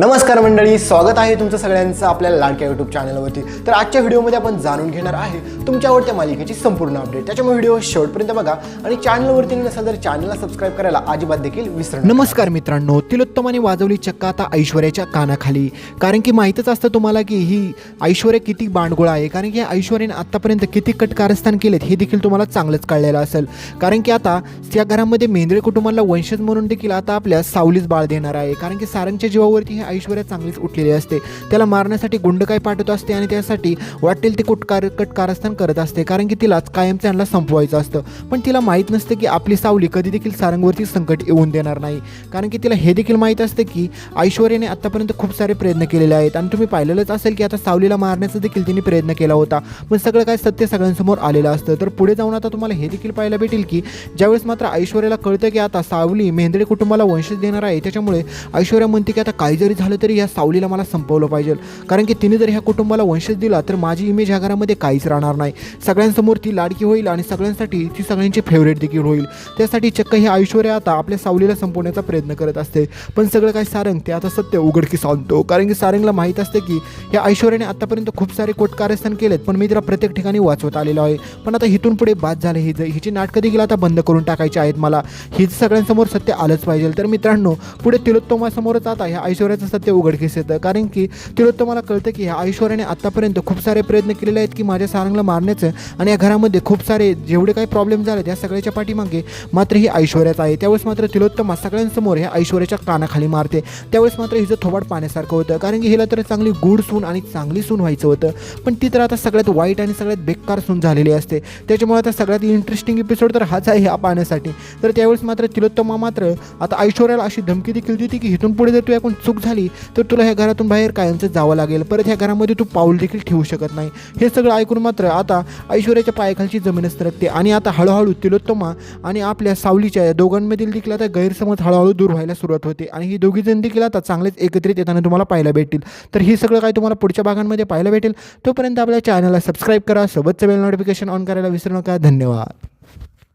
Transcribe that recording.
नमस्कार मंडळी स्वागत आहे तुमचं सगळ्यांचं आपल्या लाडक्या यूट्यूब चॅनलवरती तर आजच्या व्हिडिओमध्ये आपण जाणून घेणार आहे तुमच्या आवडत्या मालिकेची संपूर्ण अपडेट त्याच्यामुळे व्हिडिओ शेवटपर्यंत बघा आणि चॅनलवरती नसाल तर चॅनलला सबस्क्राईब करायला अजिबात देखील विसरा नमस्कार मित्रांनो तिलोत्तमाने वाजवली चक्का आता ऐश्वर्याच्या कानाखाली. कारण की माहीतच असतं तुम्हाला की ही ऐश्वर्या किती बांडगोळा आहे. कारण की ऐश्वर्याने आत्तापर्यंत किती कट कारस्थान केलेत हे देखील तुम्हाला चांगलंच कळलेलं असेल. कारण की आता त्या घरामध्ये मेंद्रे कुटुंबाला वंशज म्हणून देखील आता आपल्या सावलीच बाळ देणार आहे. कारण की सारंगच्या जीवावरती ही ऐश्वर्या चांगलीच उठलेली असते. त्याला मारण्यासाठी गुंड काय पाठवत असते आणि त्यासाठी वाटेल ते कुटकार कटकारस्थान करत असते. कारण की तिलाच कायम त्यांना संपवायचं असतं. पण तिला माहीत नसतं की आपली सावली कधी देखील सारंगवरती संकट येऊन देणार नाही. कारण की तिला हे देखील माहीत असतं की ऐश्वर्याने आत्तापर्यंत खूप सारे प्रयत्न केलेले आहेत. आणि तुम्ही पाहिलेलंच असेल की आता सावलीला मारण्याचा देखील तिने प्रयत्न केला होता. पण सगळं काय सत्य सगळ्यांसमोर आलेलं असतं. तर पुढे जाऊन आता तुम्हाला हे देखील पाहायला भेटेल की ज्यावेळेस मात्र ऐश्वर्याला कळतं की आता सावली मेंदळे कुटुंबाला वंशज देणार आहे त्याच्यामुळे ऐश्वर्या म्हणते की आता काही जर झालं तरी या सावलीला मला संपवलं पाहिजे. कारण की तिने जर ह्या कुटुंबाला वंशज दिला तर माझी इमेज ह्या घरामध्ये काहीच राहणार नाही. सगळ्यांसमोर ती लाडकी होईल आणि सगळ्यांसाठी ती सगळ्यांची फेवरेट देखील होईल. त्यासाठी चक्क हे ऐश्वर्या आता आपल्या सावलीला संपवण्याचा प्रयत्न करत असते. पण सगळं काय सारंग ते आता सत्य उघडकीस आणतो कारण की सारंगला माहीत असते की या ऐश्वर्याने आतापर्यंत खूप सारे कोट कारस्थान केलेत पण मी तिला प्रत्येक ठिकाणी वाचवत आलेलो आहे. पण आता इथून पुढे बाद झाले ही हिची नाटकं देखील आता बंद करून टाकायची आहेत मला. हीच सगळ्यांसमोर सत्य आलंच पाहिजे. तर मित्रांनो पुढे तिलोत्तमासमोरच आता ह्या ऐश्वर्याचं सत्य उघडकीस येतं. कारण की तिलोत्तमाला कळतं की ह्या ऐश्वर्याने आत्तापर्यंत खूप सारे प्रयत्न केलेले आहेत की माझ्या सारंगला मारण्याचं आणि या घरामध्ये खूप सारे जेवढे काही प्रॉब्लेम झाले त्या सगळ्याच्या पाठीमागे मात्र ही ऐश्वर्याच आहे. त्यावेळेस मात्र तिलोत्तमा सगळ्यांसमोर ह्या ऐश्वर्याच्या कानाखाली मारते. त्यावेळेस मात्र हिचं थोबाड पाण्यासारखं होतं. कारण की हिला तर चांगली गुड सून आणि चांगली सून व्हायचं होतं. पण ती तर आता सगळ्यात वाईट आणि सगळ्यात बेकार सून झालेली असते. त्याच्यामुळे आता सगळ्यात इंटरेस्टिंग एपिसोड तर हाच आहे ह्या पाहण्यासाठी. तर त्यावेळेस मात्र तिलोत्तमा मात्र आता ऐश्वर्याला अशी धमकी देखील देते की इथून पुढे जर तू एकूण चूक झाली तर तुला ह्या घरातून बाहेर कायमचं जावं लागेल. परत ह्या घरामध्ये तू पाऊल देखील ठेवू शकत नाही. हे सगळं ऐकून मात्र आता ऐश्वर्याच्या पायाखालची जमीनच सरकते आणि आता हळूहळू तिलोत्तमा आणि आपल्या सावलीच्या या दोघांमधील देखील आता गैरसमज हळूहळू दूर व्हायला सुरुवात होते. आणि ही दोघी जण देखील आता चांगलेच एकत्रित येताना तुम्हाला पाहायला भेटतील. तर हे सगळं काय तुम्हाला पुढच्या भागांमध्ये पाहायला भेटेल तोपर्यंत आपल्या चॅनलला सबस्क्राईब करा सोबतचं बेल नोटिफिकेशन ऑन करायला विसरू नका. धन्यवाद.